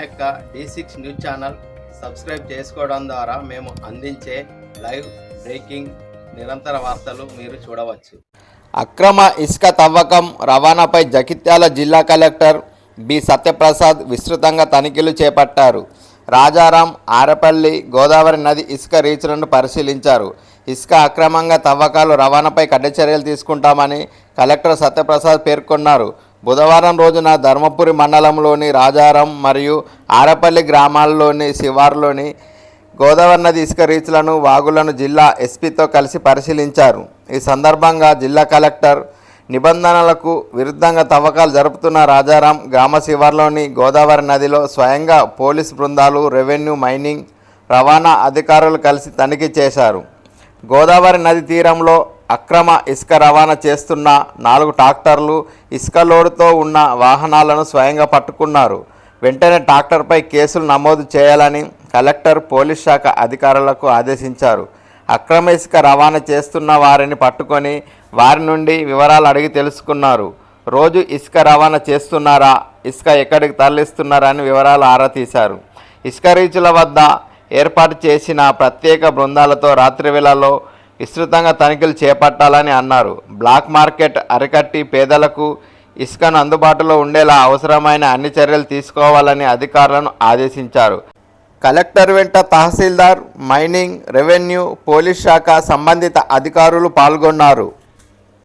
యొక్క D six news channel subscribe చేసుకోవడం ద్వారా మేము అందించే లైవ్ బ్రేకింగ్ నిరంతర వార్తలు మీరు చూడవచ్చు. అక్రమ ఇసుక తవ్వకం రవాణాపై జగిత్యాల జిల్లా కలెక్టర్ బి సత్యప్రసాద్ విస్తృతంగా తనిఖీలు చేపట్టారు. రాజారాం ఆరపల్లి గోదావరి నది ఇసుక రీచ్లను పరిశీలించారు. ఇసుక అక్రమంగా తవ్వకాలు రవాణాపై కఠిన చర్యలు తీసుకుంటామని కలెక్టర్ సత్యప్రసాద్ పేర్కొన్నారు. బుధవారం రోజున ధర్మపురి మండలంలోని రాజారాం మరియు ఆరపల్లి గ్రామాల్లోని శివార్లోని గోదావరి నది ఇసుక రీచ్లను వాగులను జిల్లా ఎస్పీతో కలిసి పరిశీలించారు. ఈ సందర్భంగా జిల్లా కలెక్టర్ నిబంధనలకు విరుద్ధంగా తవ్వకాలు జరుపుతున్న రాజారాం గ్రామ శివార్లోని గోదావరి నదిలో స్వయంగా పోలీస్ బృందాలు రెవెన్యూ మైనింగ్ రవాణా అధికారులు కలిసి తనిఖీ చేశారు. గోదావరి నది తీరంలో అక్రమ ఇసుక రవాణా చేస్తున్న నాలుగు ట్రాక్టర్లు ఇసుక లోడుతో ఉన్న వాహనాలను స్వయంగా పట్టుకున్నారు. వెంటనే ట్రాక్టర్పై కేసులు నమోదు చేయాలని కలెక్టర్ పోలీస్ శాఖ అధికారులకు ఆదేశించారు. అక్రమ ఇసుక రవాణా చేస్తున్న వారిని పట్టుకొని వారి నుండి వివరాలు అడిగి తెలుసుకున్నారు. రోజు ఇసుక రవాణా చేస్తున్నారా ఇసుక ఎక్కడికి తరలిస్తున్నారా అని వివరాలు ఆరా తీశారు. ఇసుక రీచుల వద్ద ఏర్పాటు చేసిన ప్రత్యేక బృందాలతో రాత్రి వేళలో విస్తృతంగా తనిఖీలు చేపట్టాలని అన్నారు. బ్లాక్ మార్కెట్ అరికట్టి పేదలకు ఇసుకను అందుబాటులో ఉండేలా అవసరమైన అన్ని చర్యలు తీసుకోవాలని అధికారులను ఆదేశించారు. కలెక్టర్ వెంట తహసీల్దార్ మైనింగ్ రెవెన్యూ పోలీస్ శాఖ సంబంధిత అధికారులు పాల్గొన్నారు.